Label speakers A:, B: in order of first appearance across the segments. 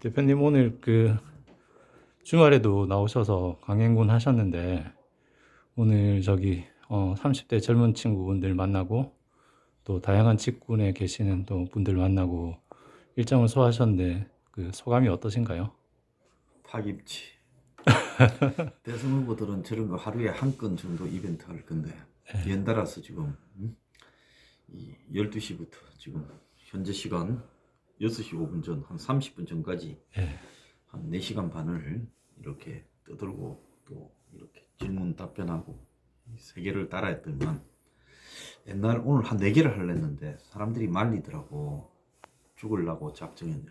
A: 대표님 오늘 그 주말에도 나오셔서 강행군 하셨는데 오늘 저기 어 30대 젊은 친구분들 만나고 또 다양한 직군에 계시는 또 분들 만나고 일정을 소화하셨는데 그 소감이 어떠신가요?
B: 파깁치. 대선 후보들은 저런 거 하루에 한 건 정도 이벤트 할 건데 연달아서 지금 음? 이 12시부터 지금 현재 시간 6시 5분 전 한 30분 전까지
A: 예.
B: 한 4시간 반을 이렇게 떠들고 또 이렇게 질문 답변하고 이세 개를 따라 했더니만 옛날 오늘 한 4개를 하려는데 사람들이 말리더라고 죽을라고 작정했냐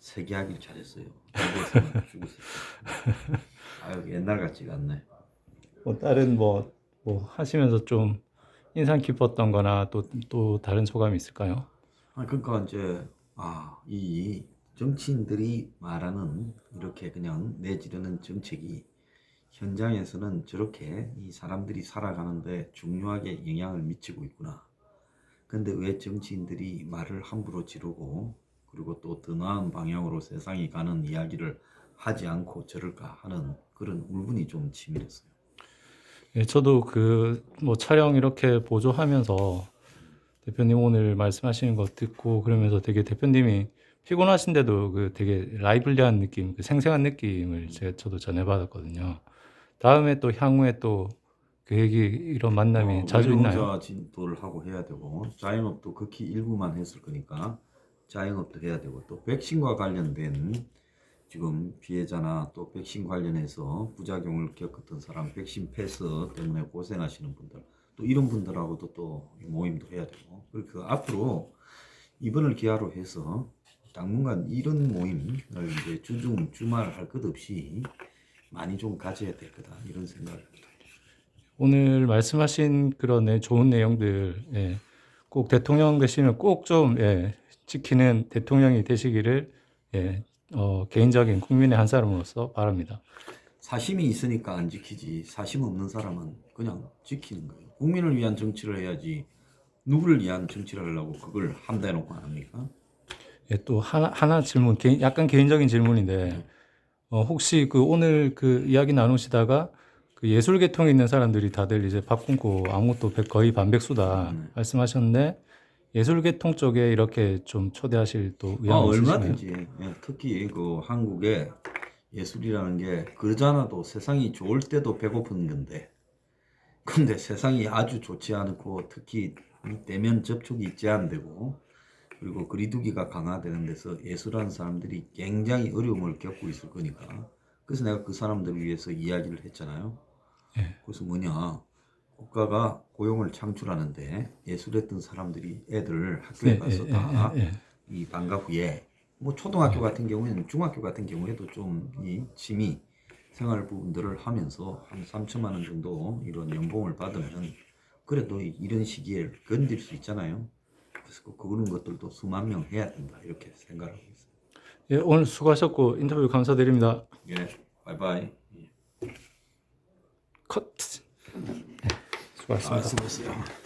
B: 세 개 하길 잘했어요 거야. 아유 옛날 같지가 않네
A: 뭐 다른 뭐, 뭐 하시면서 좀 인상 깊었던 거나 또, 또 다른 소감이 있을까요?
B: 아 그러니까 이제 아 이 정치인들이 말하는 이렇게 그냥 내지르는 정책이 현장에서는 저렇게 이 사람들이 살아가는데 중요하게 영향을 미치고 있구나. 근데 왜 정치인들이 말을 함부로 지르고 그리고 또 더 나은 방향으로 세상이 가는 이야기를 하지 않고 저럴까 하는 그런 울분이 좀 치밀했어요.
A: 예, 저도 그 뭐 촬영 이렇게 보조하면서 대표님 오늘 말씀하시는 거 듣고 그러면서 되게 대표님이 피곤하신데도 그 되게 라이블리한 느낌, 그 생생한 느낌을 제가 저도 전해받았거든요. 다음에 또 향후에 또 계획이 이런 만남이
B: 어,
A: 자주 있나요?
B: 진도를 하고 해야 되고 자영업도 극히 일부만 했을 거니까 자영업도 해야 되고 또 백신과 관련된 지금 피해자나 또 백신 관련해서 부작용을 겪었던 사람 백신 패스 때문에 고생하시는 분들 또 이런 분들하고도 또 모임도 해야 되고 그 앞으로 이번을 기하로 해서 당분간 이런 모임을 이제 주중 주말 할 것 없이 많이 좀 가져야 될 거다 이런 생각을 합니다.
A: 오늘 말씀하신 그런 네, 좋은 내용들 예, 꼭 대통령 되시면 꼭좀 예, 지키는 대통령이 되시기를 예, 어, 개인적인 국민의 한 사람으로서 바랍니다.
B: 사심이 있으니까 안 지키지 사심 없는 사람은 그냥 지키는 거예요 국민을 위한 정치를 해야지 누구를 위한 정치를 하려고 그걸 한다 해놓고 안 합니까?
A: 예, 또 하나, 하나 질문, 개인- 약간 개인적인 질문인데, 어, 혹시 그 오늘 그 이야기 나누시다가 그 예술 계통에 있는 사람들이 다들 이제 밥 굶고 아무것도 백- 거의 반백수다
B: 음.
A: 말씀하셨는데, 예술 계통 쪽에 이렇게 좀 초대하실 또
B: 아,
A: 의향이 있으신가요?
B: 얼마든지 예, 특히 그 한국의 예술이라는 게 그러잖아도 세상이 좋을 때도 배고픈 건데 근데 세상이 아주 좋지 않고 특히 이 대면 접촉이 제한되고 그리고 거리두기가 강화되는 데서 예술하는 사람들이 굉장히 어려움을 겪고 있을 거니까 그래서 내가 그 사람들을 위해서 이야기를 했잖아요.
A: 예.
B: 그래서 뭐냐 국가가 고용을 창출하는데 예술했던 사람들이 애들 학교에
A: 예,
B: 가서
A: 예,
B: 다
A: 예, 예, 예.
B: 이 방과 후에 뭐 초등학교 같은 경우에는 중학교 같은 경우에도 좀 이 취미 생활 부분들을 하면서 한 3천만 원 정도 이런 연봉을 받으면 그래도 이- 이런 시기에 견딜 수 있잖아요. 그래서 그- 그런 것들도 수만 명 해야 된다 이렇게 생각하고 있어요.
A: 예, 오늘 수고하셨고 인터뷰 감사드립니다.
B: 예, 바이바이.
A: 컷. 네, 수고하셨습니다.
B: 아, 수고했어요.